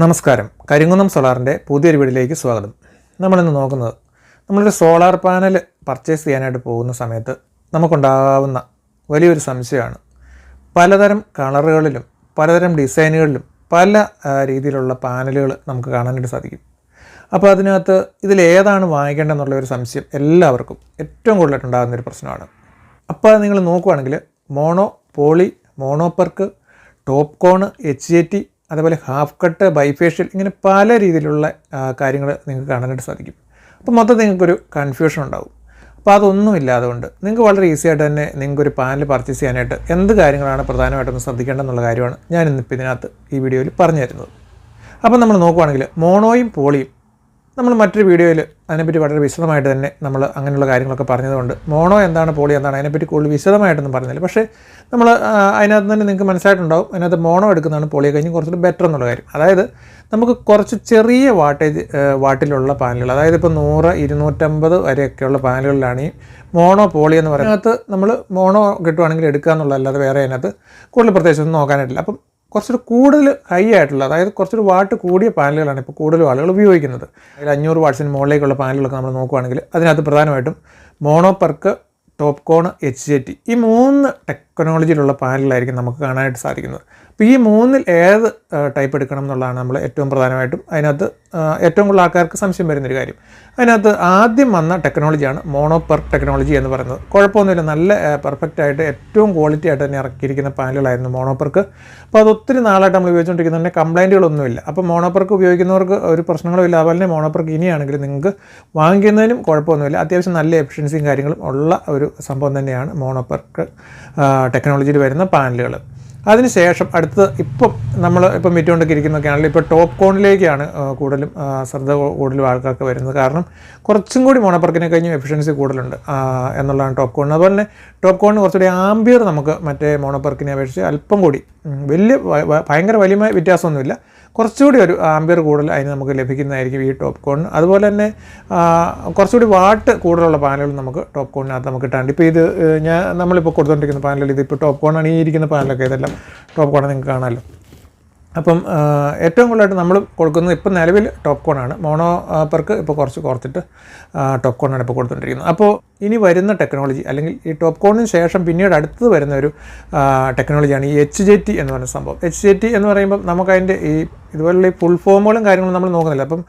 നമസ്കാരം. കരിങ്കുന്നം സോളാറിന്റെ പുതിയൊരു വീടിലേക്ക് സ്വാഗതം. നമ്മളിന്ന് നോക്കുന്നത് നമ്മളൊരു സോളാർ പാനൽ പർച്ചേസ് ചെയ്യാനായിട്ട് പോകുന്ന സമയത്ത് നമുക്കുണ്ടാകുന്ന വലിയൊരു സംശയമാണ്. പലതരം കളറുകളിലും പലതരം ഡിസൈനുകളിലും പല രീതിയിലുള്ള പാനലുകൾ നമുക്ക് കാണാനായിട്ട് സാധിക്കും. അപ്പോൾ അതിനകത്ത് ഇതിലേതാണ് വാങ്ങിക്കേണ്ടതെന്നുള്ള ഒരു സംശയം എല്ലാവർക്കും ഏറ്റവും കൂടുതലായിട്ടുണ്ടാകുന്ന ഒരു പ്രശ്നമാണ്. അപ്പോൾ നിങ്ങൾ നോക്കുവാണെങ്കിൽ mono poly mono PERC TOPCon H A T അതേപോലെ ഹാഫ് കട്ട് ബൈഫേഷ്യൽ ഇങ്ങനെ പല രീതിയിലുള്ള കാര്യങ്ങൾ നിങ്ങൾക്ക് കാണാനായിട്ട് സാധിക്കും. അപ്പോൾ മൊത്തം നിങ്ങൾക്കൊരു കൺഫ്യൂഷൻ ഉണ്ടാവും. അപ്പോൾ അതൊന്നും ഇല്ലാതെ കൊണ്ട് നിങ്ങൾക്ക് വളരെ ഈസി ആയിട്ട് തന്നെ നിങ്ങൾക്കൊരു പാനൽ പർച്ചേസ് ചെയ്യാനായിട്ട് എന്ത് കാര്യങ്ങളാണ് പ്രധാനമായിട്ടും ശ്രദ്ധിക്കേണ്ടതെന്നുള്ള കാര്യമാണ് ഞാൻ ഇന്നിപ്പോൾ ഇതിനകത്ത് ഈ വീഡിയോയിൽ പറഞ്ഞു തരുന്നത് അപ്പം നമ്മൾ നോക്കുവാണെങ്കിൽ മോണോയും പോളിയും നമ്മൾ മറ്റൊരു വീഡിയോയിൽ അതിനെപ്പറ്റി വളരെ വിശദമായിട്ട് തന്നെ നമ്മൾ അങ്ങനെയുള്ള കാര്യങ്ങളൊക്കെ പറഞ്ഞതുകൊണ്ട് മോണോ എന്താണ് പോളി എന്താണ് അതിനെപ്പറ്റി കൂടുതൽ വിശദമായിട്ടൊന്നും പറഞ്ഞില്ല. പക്ഷേ നമ്മൾ അതിനകത്ത് തന്നെ നിങ്ങൾക്ക് മനസ്സിലായിട്ടുണ്ടാവും അതിനകത്ത് മോണോ എടുക്കുന്നതാണ് പോളിയെ കഴിഞ്ഞ് കുറച്ചുകൂടി ബെറ്റർ എന്നുള്ള കാര്യം. അതായത് നമുക്ക് കുറച്ച് ചെറിയ വാട്ടേജ് വാട്ടിലുള്ള പാനലുകൾ അതായത് ഇപ്പോൾ നൂറ് ഇരുന്നൂറ്റമ്പത് വരെയൊക്കെയുള്ള പാനലുകളിലാണ് ഈ മോണോ പോളി എന്ന് പറയുന്നത്. നമ്മൾ മോണോ കിട്ടുവാണെങ്കിൽ എടുക്കുക എന്നുള്ളതല്ലാതെ വേറെ അതിനകത്ത് കൂടുതൽ പ്രത്യേകിച്ചൊന്നും നോക്കാനായിട്ടില്ല. അപ്പം കുറച്ചുകൂടി കൂടുതൽ ഹൈ ആയിട്ടുള്ള അതായത് കുറച്ചൊരു വാട്ട് കൂടിയ പാനലുകളാണ് ഇപ്പോൾ കൂടുതലും ആളുകൾ ഉപയോഗിക്കുന്നത്. അതിൽ അഞ്ഞൂറ് വാട്ട്സിന് മുകളിലേക്കുള്ള പാനലുകളൊക്കെ നമ്മൾ നോക്കുവാണെങ്കിൽ അതിനകത്ത് പ്രധാനമായിട്ടും mono PERC TOPCon con H J T ഈ മൂന്ന് ടെക്നോളജിയിലുള്ള പാനലായിരിക്കും നമുക്ക് കാണാനായിട്ട് സാധിക്കുന്നത്. അപ്പോൾ ഈ മൂന്നിൽ ഏത് ടൈപ്പ് എടുക്കണം എന്നുള്ളതാണ് നമ്മൾ ഏറ്റവും പ്രധാനമായിട്ടും അതിനകത്ത് ഏറ്റവും കൂടുതൽ ആൾക്കാർക്ക് സംശയം വരുന്നൊരു കാര്യം. അതിനകത്ത് ആദ്യം വന്ന ടെക്നോളജിയാണ് മോണോപെർ ടെക്നോളജി എന്ന് പറയുന്നത്. കുഴപ്പമൊന്നുമില്ല. നല്ല പെർഫെക്റ്റ് ആയിട്ട് ഏറ്റവും ക്വാളിറ്റി ആയിട്ട് തന്നെ ഇറക്കിയിരിക്കുന്ന പാനലുകളായിരുന്നു മോണോപെർക്ക് അപ്പോൾ അത് ഒത്തിരി നാളായിട്ട് നമ്മൾ ഉപയോഗിച്ചുകൊണ്ടിരിക്കുന്നതിന് കംപ്ലൈന്റുകളൊന്നുമില്ല അപ്പോൾ മോണോപെർക്ക് ഉപയോഗിക്കുന്നവർക്ക് ഒരു പ്രശ്നങ്ങളും ഇല്ല. അതുപോലെ തന്നെ മോണോപെർക്ക് ഇനിയാണെങ്കിൽ നിങ്ങൾക്ക് വാങ്ങിക്കുന്നതിനും കുഴപ്പമൊന്നുമില്ല. അത്യാവശ്യം നല്ല എഫിഷ്യൻസിയും കാര്യങ്ങളും ഉള്ള ഒരു സംഭവം തന്നെയാണ് മോണോപെർക്ക് ടെക്നോളജിയിൽ വരുന്ന പാനലുകൾ അതിനുശേഷം അടുത്ത് ഇപ്പം നമ്മൾ ഇപ്പം വിറ്റുകൊണ്ടൊക്കെ ആണെങ്കിൽ ഇപ്പോൾ ടോപ്പ് കോണിലേക്കാണ് കൂടുതലും ശ്രദ്ധ കൂടുതലും ആൾക്കാർക്ക് വരുന്നത്. കാരണം കുറച്ചും കൂടി മോണപ്പർക്കിനെ കഴിഞ്ഞും എഫിഷ്യൻസി കൂടുതലുണ്ട് എന്നുള്ളതാണ് ടോപ്പ് കോണിന് അതുപോലെ തന്നെ ടോപ്പ് കോണിന് കുറച്ചുകൂടി ആംബിയർ നമുക്ക് മറ്റേ മോണപ്പർക്കിനെ അപേക്ഷിച്ച് അല്പം കൂടി വലിയ ഭയങ്കര വലിയ വ്യത്യാസമൊന്നുമില്ല. കുറച്ചുകൂടി ഒരു ആംബിയർ കൂടുതൽ അതിന് നമുക്ക് ലഭിക്കുന്നതായിരിക്കും ഈ ടോപ്പ് കോൺ അതുപോലെ തന്നെ കുറച്ചുകൂടി വാട്ട് കൂടുതലുള്ള പാനലുകൾ നമുക്ക് ടോപ്പ് കോണിനകത്ത് നമുക്ക് കിട്ടാണ്ട് ഇപ്പോൾ ഇത് ഞാൻ നമ്മളിപ്പോൾ കൊടുത്തുകൊണ്ടിരിക്കുന്ന പാനലിൽ ഇതിപ്പോൾ ടോപ്പ് കോൺ അണിയിരിക്കുന്ന പാനലൊക്കെ ഇതെല്ലാം ടോപ്പ് കോൺ നിങ്ങൾക്ക് കാണാമല്ലോ അപ്പം ഏറ്റവും കൂടുതലായിട്ട് നമ്മൾ കൊടുക്കുന്നത് ഇപ്പം നിലവിൽ ടോപ്പ് കോണാണ് മോണോ പെർക്ക് ഇപ്പോൾ കുറച്ച് കുറച്ചിട്ട് ടോപ്പ് കോണാണ് ഇപ്പോൾ കൊടുത്തുകൊണ്ടിരിക്കുന്നത് അപ്പോൾ ഇനി വരുന്ന ടെക്നോളജി അല്ലെങ്കിൽ ഈ ടോപ്പ് കോണിന് ശേഷം പിന്നീട് അടുത്തത് വരുന്ന ഒരു ടെക്നോളജിയാണ് ഈ എച്ച് ജെ ടി എന്ന് പറയുന്ന സംഭവം. എച്ച് ജെ ടി എന്ന് പറയുമ്പം നമുക്കതിന്റെ ഈ ഇതുപോലുള്ള ഈ ഫുൾ ഫോമുകളും കാര്യങ്ങളും നമ്മൾ നോക്കുന്നില്ല. അപ്പം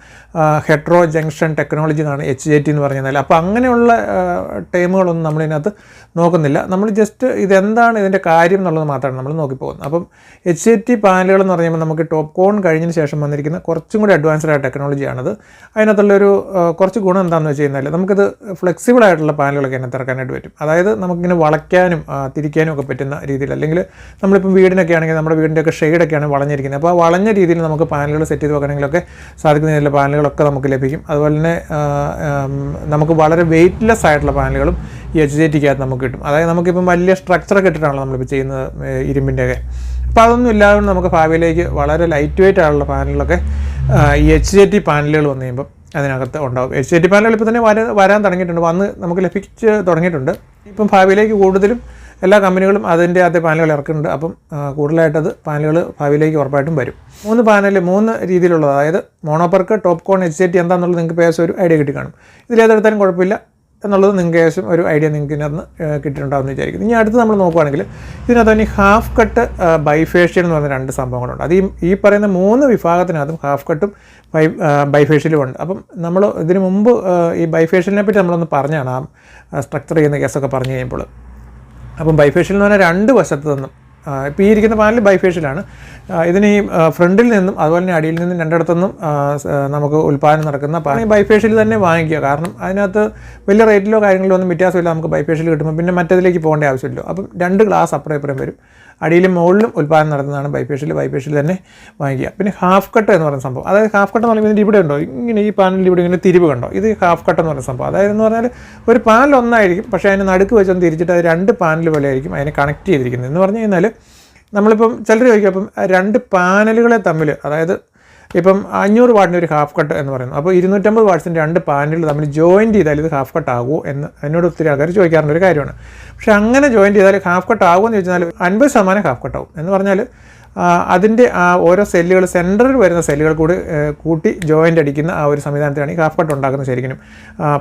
ഹെട്രോ ജംഗ്ഷൻ ടെക്നോളജി എന്നാണ് എച്ച് ജെ ടി എന്ന് പറഞ്ഞാൽ അപ്പോൾ അങ്ങനെയുള്ള ടൈമുകളൊന്നും നമ്മളിതിനകത്ത് നോക്കുന്നില്ല. നമ്മൾ ജസ്റ്റ് ഇതെന്താണ് ഇതിന്റെ കാര്യം എന്നുള്ളത് മാത്രമാണ് നമ്മൾ നോക്കിപ്പോകുന്നത്. അപ്പം എച്ച് ജെ ടി പാനലുകൾ എന്ന് പറയുമ്പോൾ നമുക്ക് ടോപ്പ് കോൺ കഴിഞ്ഞതിന് ശേഷം വന്നിരിക്കുന്ന കുറച്ചും കൂടി അഡ്വാൻസ്ഡ് ആയ ടെക്നോളജിയാണത് അതിനകത്തുള്ളൊരു കുറച്ച് ഗുണം എന്താണെന്ന് വെച്ച് കഴിഞ്ഞാൽ നമുക്കിത് ഫ്ലെക്സിബിൾ ആയിട്ടുള്ള പാനലുകളൊക്കെ അതിനകത്ത് ഇറക്കാനായിട്ട് പറ്റും. അതായത് നമുക്കിങ്ങനെ വളയ്ക്കാനും തിരിക്കാനും ഒക്കെ പറ്റുന്ന രീതിയിൽ. അല്ലെങ്കിൽ നമ്മളിപ്പം വീടിനൊക്കെ ആണെങ്കിൽ നമ്മുടെ വീടിന്റെയൊക്കെ ഷെയ്ഡൊക്കെയാണ് വളഞ്ഞിരിക്കുന്നത്. അപ്പോൾ ആ വളഞ്ഞ രീതിയിൽ നമുക്ക് പാനലുകൾ സെറ്റ് ചെയ്ത് വെക്കണമെങ്കിലൊക്കെ സാധിക്കുന്ന രീതിയിലുള്ള പാനലുകളൊക്കെ നമുക്ക് ലഭിക്കും. അതുപോലെ തന്നെ നമുക്ക് വളരെ വെയ്റ്റ്ലെസ് ആയിട്ടുള്ള പാനലുകളും ഈ എച്ച് ജെ ടിക്കകത്ത് നമുക്ക് കിട്ടും. അതായത് നമുക്കിപ്പം വലിയ സ്ട്രക്ചറൊക്കെ ഇട്ടിട്ടാണല്ലോ നമ്മളിപ്പോൾ ചെയ്യുന്നത് ഇരുമ്പിന്റെയൊക്കെ. അപ്പോൾ അതൊന്നും ഇല്ലാതെ നമുക്ക് ഭാവിയിലേക്ക് വളരെ ലൈറ്റ് വെയിറ്റ് ആയിട്ടുള്ള പാനലുകളൊക്കെ ഈ എച്ച് ജെ ടി പാനലുകൾ വന്നു കഴിയുമ്പോൾ അതിനകത്ത് ഉണ്ടാവും. എച്ച് ഡി പാനലുകൾ ഇപ്പോൾ തന്നെ വര വരാൻ തുടങ്ങിയിട്ടുണ്ട്. വന്ന് നമുക്ക് ലഭിച്ച് തുടങ്ങിയിട്ടുണ്ട്. ഇപ്പം ഭാവിയിലേക്ക് കൂടുതലും എല്ലാ കമ്പനികളും അതിന്റെ അകത്തെ പാനലുകൾ ഇറക്കുന്നുണ്ട്. അപ്പം കൂടുതലായിട്ടത് പാനലുകൾ ഭാവിയിലേക്ക് ഉറപ്പായിട്ടും വരും. മൂന്ന് പാനൽ മൂന്ന് രീതിയിലുള്ളത്. അതായത് mono PERC TOPCon H A T എന്താണെന്നുള്ളത് നിങ്ങൾക്ക് പേസ് ഒരു ഐഡിയ കിട്ടി കാണും. ഇതിലേതെടുത്താലും കുഴപ്പമില്ല. എന്നുള്ളത് നിങ്ങൾക്ക് ഏകദേശം ഒരു ഐഡിയ നിങ്ങൾക്ക് ഇതിനകത്ത് കിട്ടിയിട്ടുണ്ടാവും എന്ന് വിചാരിക്കുന്നു. ഇനി അടുത്ത് നമ്മൾ നോക്കുകയാണെങ്കിൽ ഇതിനകത്ത് തന്നെ ഹാഫ് കട്ട് ബൈഫേഷ്യൽ എന്ന് പറഞ്ഞ രണ്ട് സംഭവങ്ങളുണ്ട്. അത് ഈ ഈ പറയുന്ന മൂന്ന് വിഭാഗത്തിനകത്തും ഹാഫ് കട്ടും ബൈ ബൈഫേഷ്യലും ഉണ്ട്. അപ്പം നമ്മൾ ഇതിനു മുമ്പ് ഈ ബൈഫേഷ്യലിനെ പറ്റി നമ്മളൊന്ന് പറഞ്ഞാണ് ആ സ്ട്രക്ചർ ചെയ്യുന്ന കേസൊക്കെ പറഞ്ഞു കഴിയുമ്പോൾ. അപ്പം ബൈഫേഷ്യൽ എന്ന് പറഞ്ഞാൽ രണ്ട് വശത്തു നിന്നും ഇപ്പോൾ ഈ ഇരിക്കുന്ന പാനൽ ബൈഫേഷ്യലാണ്. ഇതിന് ഈ ഫ്രണ്ടിൽ നിന്നും അതുപോലെ തന്നെ അടിയിൽ നിന്നും രണ്ടിടത്തുനിന്നും നമുക്ക് ഉൽപ്പാദനം നടക്കുന്ന പാനൽ ബൈഫേഷ്യൽ തന്നെ വാങ്ങിക്കുക. കാരണം അതിനകത്ത് വലിയ റേറ്റിലോ കാര്യങ്ങളിലോ ഒന്നും വ്യത്യാസമില്ല നമുക്ക് ബൈഫേഷ്യൽ കിട്ടുമ്പോൾ പിന്നെ മറ്റേതിലേക്ക് പോകേണ്ട ആവശ്യമില്ല. അപ്പം രണ്ട് ഗ്ലാസ് അപ്പുറം ഇപ്പുറം വരും. അടിയിലും മുകളിലും ഉൽപ്പാദനം നടത്തുന്നതാണ് ബൈഫേഷ്യൽ ബൈഫേഷ്യൽ തന്നെ വാങ്ങിക്കുക. പിന്നെ ഹാഫ് കട്ട് എന്ന് പറയുന്ന സംഭവം. അതായത് ഹാഫ് കട്ട് എന്ന് പറയുമ്പോൾ ഇവിടെ ഉണ്ടോ? ഇങ്ങനെ ഈ പാനലിൽ ഇവിടെ ഇങ്ങനെ തിരിവ് കണ്ടോ? ഇത് ഹാഫ് കട്ട് എന്ന് പറയുന്ന സംഭവം. അതായത് എന്ന് പറഞ്ഞാൽ ഒരു പാനൽ ഒന്നായിരിക്കും പക്ഷേ അതിന് നടുക്ക് വെച്ചൊന്ന് തിരിച്ചിട്ട് അത് രണ്ട് പാനൽ പോലെ ആയിരിക്കും അതിനെ കണക്ട് ചെയ്തിരിക്കുന്നത്. എന്ന് പറഞ്ഞു കഴിഞ്ഞാൽ നമ്മളിപ്പം ചിലർ ചോദിക്കും അപ്പം രണ്ട് പാനലുകളെ തമ്മിൽ അതായത് ഇപ്പം അഞ്ഞൂറ് വാട്ടിന്റെ ഒരു ഹാഫ് കട്ട് എന്ന് പറയുന്നു. അപ്പോൾ ഇരുന്നൂറ്റമ്പത് വാട്ട്സിന്റെ രണ്ട് പാനലുകൾ തമ്മിൽ ജോയിന്റ് ചെയ്താൽ ഇത് ഹാഫ് കട്ട് ആകുമോ എന്ന് എന്നോട് ഒത്തിരി ആൾക്കാർ ചോദിക്കാറുണ്ട്. ഒരു കാര്യമാണ്. പക്ഷേ അങ്ങനെ ജോയിന്റ് ചെയ്താൽ ഹാഫ് കട്ട് ആകുമെന്ന് ചോദിച്ചാൽ അൻപത് ശതമാനം ഹാഫ് കട്ട് ആവും. എന്ന് പറഞ്ഞാൽ അതിന്റെ ആ ഓരോ സെല്ലുകൾ സെന്ററിൽ വരുന്ന സെല്ലുകൾ കൂടി കൂട്ടി ജോയിന്റ് അടിക്കുന്ന ആ ഒരു സംവിധാനത്തിലാണ് ഈ ഹാഫ് കട്ട് ഉണ്ടാക്കുന്നത് ശരിക്കും.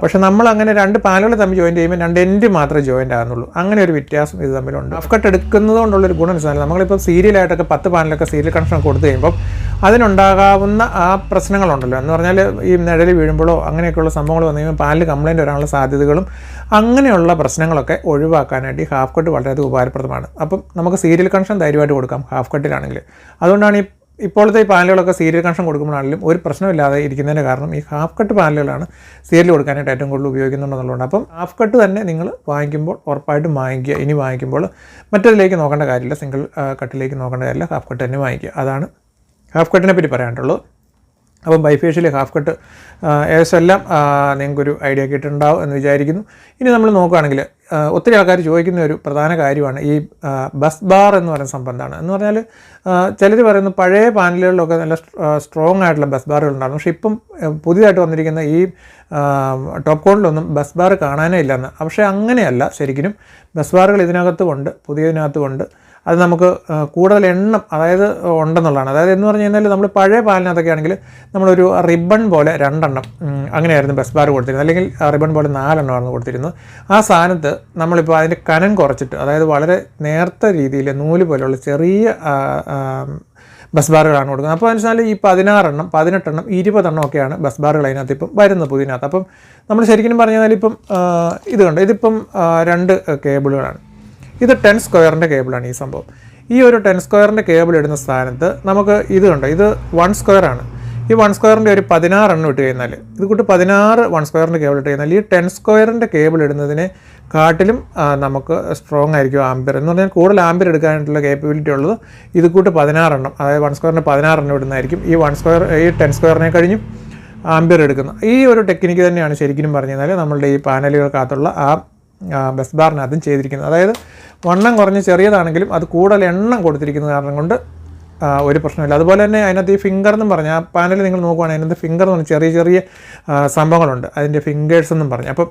പക്ഷേ നമ്മൾ അങ്ങനെ രണ്ട് പാനലുകൾ തമ്മിൽ ജോയിന്റ് ചെയ്യുമ്പോൾ രണ്ട് എൻഡ് മാത്രമേ ജോയിന്റ് ആകുന്നുള്ളൂ. അങ്ങനെ ഒരു വ്യത്യാസം ഇത് തമ്മിലുണ്ട്. ഹാഫ് കട്ട് എടുക്കുന്നത് കൊണ്ടുള്ളൊരു ഗുണം വെച്ചാൽ നമ്മളിപ്പോൾ സീരിയലായിട്ടൊക്കെ പത്ത് പാനലൊക്കെ സീരിയൽ കണക്ഷൻ കൊടുത്തു കഴിയുമ്പോൾ അതിനുണ്ടാകാവുന്ന ആ പ്രശ്നങ്ങളുണ്ടല്ലോ. എന്ന് പറഞ്ഞാൽ ഈ നിഴൽ വീഴുമ്പോഴോ അങ്ങനെയൊക്കെയുള്ള സംഭവങ്ങൾ വന്നു കഴിയുമ്പോൾ പാലിൽ കംപ്ലയിന്റ് വരാനുള്ള സാധ്യതകളും അങ്ങനെയുള്ള പ്രശ്നങ്ങളൊക്കെ ഒഴിവാക്കാനായിട്ട് ഈ ഹാഫ് കട്ട് വളരെയധികം ഉപകാരപ്രദമാണ്. അപ്പം നമുക്ക് സീരിയൽ കണക്ഷൻ ധൈര്യമായിട്ട് കൊടുക്കാം ഹാഫ് കട്ടിലാണെങ്കിൽ അതുകൊണ്ടാണ് ഈ ഇപ്പോഴത്തെ ഈ പാനലുകളൊക്കെ സീരിയൽ കണക്ഷൻ കൊടുക്കുമ്പോഴാണെങ്കിലും ഒരു പ്രശ്നമില്ലാതെ ഇരിക്കുന്നതിന്റെ കാരണം ഈ ഹാഫ് കട്ട് പാനലുകളാണ് സീരിയൽ കൊടുക്കാനായിട്ട് ഏറ്റവും കൂടുതൽ ഉപയോഗിക്കുന്നുണ്ടെന്നുള്ളതുകൊണ്ട് അപ്പം ഹാഫ് കട്ട് തന്നെ നിങ്ങൾ വാങ്ങിക്കുമ്പോൾ ഉറപ്പായിട്ടും വാങ്ങിക്കുക. ഇനി വാങ്ങിക്കുമ്പോൾ മറ്റതിലേക്ക് നോക്കേണ്ട കാര്യമില്ല. സിംഗിൾ കട്ടിലേക്ക് നോക്കേണ്ട കാര്യമില്ല. ഹാഫ് കട്ട് തന്നെ വാങ്ങിക്കുക. അതാണ് ഹാഫ് കട്ടിനെ പറ്റി പറയാനുള്ളൂ. അപ്പം ബൈഫേഷ്യൽ ഹാഫ് കട്ട് ഏകദേശം എല്ലാം നിങ്ങൾക്കൊരു ഐഡിയ കിട്ടുന്നുണ്ടാവും എന്ന് വിചാരിക്കുന്നു. ഇനി നമ്മൾ നോക്കുകയാണെങ്കിൽ ഒത്തിരി ആൾക്കാർ ചോദിക്കുന്ന ഒരു പ്രധാന കാര്യമാണ് ഈ ബസ് ബാർ എന്ന് പറയുന്ന സംബന്ധമാണ് എന്ന് പറഞ്ഞാൽ ചിലർ പറയുന്നു പഴയ പാനലുകളിലൊക്കെ നല്ല സ്ട്രോങ് ആയിട്ടുള്ള ബസ് ബാറുകൾ ഉണ്ടായിരുന്നു. പക്ഷേ ഇപ്പം പുതിയതായിട്ട് വന്നിരിക്കുന്ന ഈ ടോപ്പ് കോണിലൊന്നും ബസ് ബാർ കാണാനേ ഇല്ലെന്ന്. പക്ഷേ അങ്ങനെയല്ല ശരിക്കും ബസ് ബാറുകൾ ഇതിനകത്തും ഉണ്ട് പുതിയതിനകത്തും ഉണ്ട് അത് നമുക്ക് കൂടുതൽ എണ്ണം അതായത് ഉണ്ടെന്നുള്ളതാണ്. അതായത് എന്ന് പറഞ്ഞു കഴിഞ്ഞാൽ നമ്മൾ പഴയ പാലിനകത്തൊക്കെ ആണെങ്കിൽ നമ്മളൊരു റിബൺ പോലെ രണ്ടെണ്ണം അങ്ങനെയായിരുന്നു ബസ് ബാർ കൊടുത്തിരുന്നത്. അല്ലെങ്കിൽ റിബൺ പോലെ നാലെണ്ണമായിരുന്നു കൊടുത്തിരുന്നത്. ആ സാധനത്ത് നമ്മളിപ്പോൾ അതിന്റെ കനം കുറച്ചിട്ട് അതായത് വളരെ നേർത്ത രീതിയിൽ നൂൽ പോലെയുള്ള ചെറിയ ബസ് ബാറുകളാണ് കൊടുക്കുന്നത്. അപ്പോൾ വെച്ചാൽ ഈ പതിനാറെണ്ണം പതിനെട്ടെണ്ണം ഇരുപതെണ്ണം ഒക്കെയാണ് ബസ് ബാറുകൾ അതിനകത്ത് ഇപ്പം വരുന്നത് പുതിയതിനകത്ത് അപ്പം നമ്മൾ ശരിക്കും പറഞ്ഞാൽ ഇപ്പം ഇത് കണ്ട്? ഇതിപ്പം രണ്ട് കേബിളുകളാണ്. ഇത് ടെൻ സ്ക്വയറിന്റെ കേബിളാണ് ഈ സംഭവം. ഈ ഒരു ടെൻ സ്ക്വയറിന്റെ കേബിൾ ഇടുന്ന സ്ഥാനത്ത് നമുക്ക് ഇത് കണ്ടോ? ഇത് വൺ സ്ക്വയർ ആണ് ഈ വൺ സ്ക്വയറിന്റെ ഒരു പതിനാറ് എണ്ണം ഇട്ട് കഴിഞ്ഞാൽ ഇത് കൂട്ട് പതിനാറ് വൺ സ്ക്വയറിന്റെ കേബിൾ ഇട്ട് കഴിഞ്ഞാൽ ഈ ടെൻ സ്ക്വയറിന്റെ കേബിൾ ഇടുന്നതിനെ കാട്ടിലും നമുക്ക് സ്ട്രോങ് ആയിരിക്കും ആംബിയർ. എന്ന് പറഞ്ഞാൽ കൂടുതൽ ആംബിയർ എടുക്കാനായിട്ടുള്ള കേപ്പബിലിറ്റി ഉള്ളത് ഇത് കൂട്ട് പതിനാറെണ്ണം അതായത് വൺ സ്ക്വയറിന്റെ പതിനാറെണ്ണം ഇടുന്നതായിരിക്കും. ഈ വൺ സ്ക്വയർ ഈ ടെൻ സ്ക്വയറിനെ കഴിഞ്ഞും ആംബിയർ എടുക്കുന്നത് ഈ ഒരു ടെക്നിക്ക് തന്നെയാണ് ശരിക്കും പറഞ്ഞു കഴിഞ്ഞാൽ നമ്മളുടെ ഈ പാനലുകൾക്കകത്തുള്ള ആ ബസ് ബാറിനകത്തും ചെയ്തിരിക്കുന്നത്. അതായത് വണ്ണം കുറഞ്ഞ് ചെറിയതാണെങ്കിലും അത് കൂടുതൽ എണ്ണം കൊടുത്തിരിക്കുന്ന കാരണം കൊണ്ട് ഒരു പ്രശ്നമില്ല. അതുപോലെ തന്നെ അതിനകത്ത് ഈ ഫിംഗർ എന്നും പറഞ്ഞാൽ ആ പാനൽ നിങ്ങൾ നോക്കുവാണെങ്കിൽ അതിനകത്ത് ഫിംഗർ എന്ന് പറഞ്ഞാൽ ചെറിയ ചെറിയ സംഭവങ്ങളുണ്ട്. അതിന്റെ ഫിംഗേഴ്സ് എന്നും പറഞ്ഞു. അപ്പം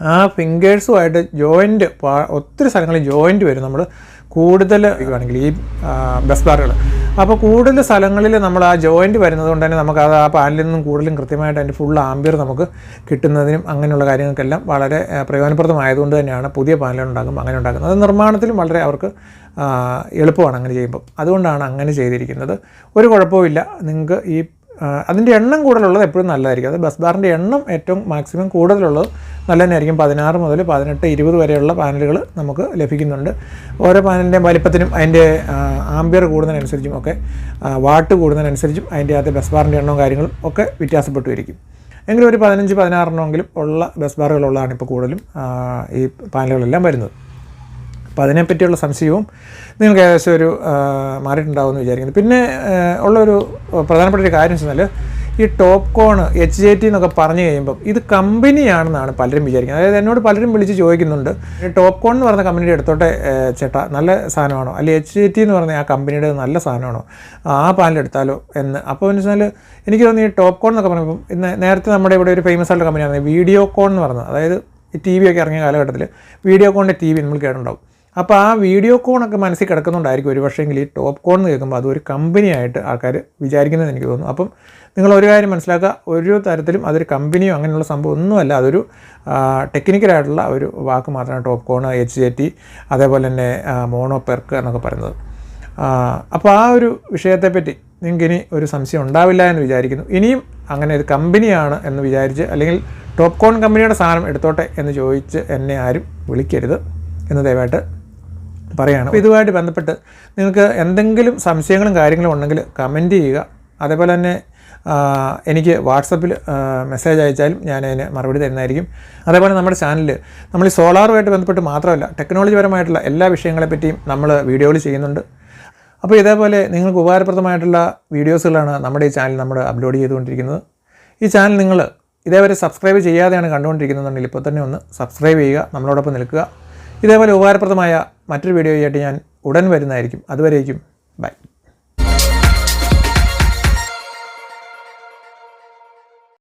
ആ ഫിംഗേഴ്സുമായിട്ട് ജോയിന്റ് ഒത്തിരി സ്ഥലങ്ങളിൽ ജോയിന്റ് വരും. നമ്മൾ കൂടുതൽ ഈ ബസ് ബാറുകൾ അപ്പോൾ കൂടുതൽ സ്ഥലങ്ങളിൽ നമ്മൾ ആ ജോയിന്റ് വരുന്നത് കൊണ്ട് തന്നെ നമുക്ക് അത് ആ പാനലിൽ നിന്നും കൂടുതലും കൃത്യമായിട്ട് അതിന്റെ ഫുൾ ആംബിയർ നമുക്ക് കിട്ടുന്നതിനും അങ്ങനെയുള്ള കാര്യങ്ങൾക്കെല്ലാം വളരെ പ്രയോജനപ്രദമായതുകൊണ്ട് തന്നെയാണ് പുതിയ പാനലുകൾ ഉണ്ടാകുമ്പോൾ അങ്ങനെ ഉണ്ടാക്കുന്നത്. അത് നിർമ്മാണത്തിലും വളരെ അവർക്ക് എളുപ്പമാണ് അങ്ങനെ ചെയ്യുമ്പോൾ അതുകൊണ്ടാണ് അങ്ങനെ ചെയ്തിരിക്കുന്നത്. ഒരു കുഴപ്പമില്ല നിങ്ങൾക്ക് ഈ അതിന്റെ എണ്ണം കൂടുതലുള്ളത് എപ്പോഴും നല്ലതായിരിക്കും. അത് ബസ് ബാറിന്റെ എണ്ണം ഏറ്റവും മാക്സിമം കൂടുതലുള്ളത് നല്ല തന്നെയായിരിക്കും പതിനാറ് മുതൽ പതിനെട്ട് ഇരുപത് വരെയുള്ള പാനലുകൾ നമുക്ക് ലഭിക്കുന്നുണ്ട്. ഓരോ പാനലിന്റെയും വലിപ്പത്തിനും അതിന്റെ ആംബിയർ കൂടുന്നതിനനുസരിച്ചും ഒക്കെ വാട്ട് കൂടുന്നതിനനുസരിച്ചും അതിന്റെ അകത്ത് ബസ് ബാറിന്റെ എണ്ണവും കാര്യങ്ങളും ഒക്കെ വ്യത്യാസപ്പെട്ടു ഇരിക്കും എങ്കിലും ഒരു പതിനഞ്ച് പതിനാറെണ്ണമെങ്കിലും ഉള്ള ബസ് ബാറുകളുള്ളതാണ് ഇപ്പോൾ കൂടുതലും ഈ പാനലുകളെല്ലാം വരുന്നത്. അപ്പോൾ അതിനെപ്പറ്റിയുള്ള സംശയവും നിങ്ങൾക്ക് ഏകദേശം ഒരു മാറിയിട്ടുണ്ടാവുമെന്ന് വിചാരിക്കുന്നു. പിന്നെ ഉള്ളൊരു പ്രധാനപ്പെട്ട ഒരു കാര്യം വെച്ചാൽ ഈ ടോപ്പ് കോൺ എച്ച് ജെ ടി എന്നൊക്കെ പറഞ്ഞു കഴിയുമ്പം ഇത് കമ്പനിയാണെന്നാണ് പലരും വിചാരിക്കുന്നത്. അതായത് എന്നോട് പലരും വിളിച്ച് ചോദിക്കുന്നുണ്ട് ടോപ്പ് കോൺ എന്ന് പറഞ്ഞ കമ്പനിയുടെ എടുത്തോട്ടെ ചേട്ടാ നല്ല സാധനമാണോ? അല്ലെങ്കിൽ എച്ച് ജെ ടി എന്ന് പറഞ്ഞ ആ കമ്പനിയുടെ നല്ല സാധനമാണോ? ആ പാലിലെടുത്താലോ എന്ന്. അപ്പോൾ എന്ന് വെച്ചാൽ എനിക്ക് തോന്നുന്നു ഈ ടോപ്പ് കോൺ എന്നൊക്കെ പറയുമ്പം ഇന്ന് നേരത്തെ നമ്മുടെ ഇവിടെ ഒരു ഫേമസ് ആയിട്ടുള്ള കമ്പനിയാണ് വീഡിയോ കോൺ എന്ന് പറഞ്ഞത്. അതായത് ടി വി ഒക്കെ ഇറങ്ങിയ കാലഘട്ടത്തിൽ വീഡിയോ കോണിന്റെ ടി വി നമ്മൾ കേട്ടിട്ടുണ്ടാവും. അപ്പോൾ ആ വീഡിയോ കോണൊക്കെ മനസ്സിൽ കിടക്കുന്നുണ്ടായിരിക്കും ഒരു പക്ഷേങ്കിൽ ഈ ടോപ്പ് കോൺ എന്ന് കേൾക്കുമ്പോൾ അതൊരു കമ്പനിയായിട്ട് ആൾക്കാർ വിചാരിക്കുന്നത് എനിക്ക് തോന്നുന്നു. അപ്പം നിങ്ങൾ ഒരു കാര്യം മനസ്സിലാക്കുക ഒരു തരത്തിലും അതൊരു കമ്പനിയോ അങ്ങനെയുള്ള സംഭവം ഒന്നുമല്ല. അതൊരു ടെക്നിക്കലായിട്ടുള്ള ഒരു വാക്ക് മാത്രമാണ് ടോപ്പ് കോൺ എച്ച് ജെ ടി അതേപോലെ തന്നെ മോണോ പെർക്ക് എന്നൊക്കെ പറയുന്നത്. അപ്പോൾ ആ ഒരു വിഷയത്തെപ്പറ്റി നിങ്ങൾക്ക് ഇനി ഒരു സംശയം ഉണ്ടാവില്ല എന്ന് വിചാരിക്കുന്നു. ഇനിയും അങ്ങനെ ഇത് കമ്പനിയാണ് എന്ന് വിചാരിച്ച് അല്ലെങ്കിൽ ടോപ്പ് കോൺ കമ്പനിയുടെ സാധനം എടുത്തോട്ടെ എന്ന് ചോദിച്ച് എന്നെ ആരും വിളിക്കരുത് എന്ന് ദയവായിട്ട് പറയുകയാണ് അപ്പോൾ ഇതുമായിട്ട് ബന്ധപ്പെട്ട് നിങ്ങൾക്ക് എന്തെങ്കിലും സംശയങ്ങളും കാര്യങ്ങളും ഉണ്ടെങ്കിൽ കമന്റ് ചെയ്യുക. അതേപോലെ തന്നെ എനിക്ക് വാട്സപ്പിൽ മെസ്സേജ് അയച്ചാലും ഞാൻ അതിന് മറുപടി തരുന്നതായിരിക്കും. അതേപോലെ നമ്മുടെ ചാനലിൽ നമ്മൾ ഈ സോളാറുമായിട്ട് ബന്ധപ്പെട്ട് മാത്രമല്ല ടെക്നോളജി പരമായിട്ടുള്ള എല്ലാ വിഷയങ്ങളെപ്പറ്റിയും നമ്മൾ വീഡിയോകൾ ചെയ്യുന്നുണ്ട്. അപ്പോൾ ഇതേപോലെ നിങ്ങൾക്ക് ഉപകാരപ്രദമായിട്ടുള്ള വീഡിയോസുകളാണ് നമ്മുടെ ഈ ചാനൽ നമ്മൾ അപ്ലോഡ് ചെയ്തുകൊണ്ടിരിക്കുന്നത്. ഈ ചാനൽ നിങ്ങൾ ഇതേവരെ സബ്സ്ക്രൈബ് ചെയ്യാതെയാണ് കണ്ടുകൊണ്ടിരിക്കുന്നതെന്നുണ്ടെങ്കിൽ ഇപ്പോൾ തന്നെ ഒന്ന് സബ്സ്ക്രൈബ് ചെയ്യുക നമ്മളോടൊപ്പം നിൽക്കുക. ഇതേപോലെ ഉപകാരപ്രദമായ മറ്റൊരു വീഡിയോയായിട്ട് ഞാൻ ഉടൻ വരുന്നതായിരിക്കും. അതുവരേക്കും ബൈ.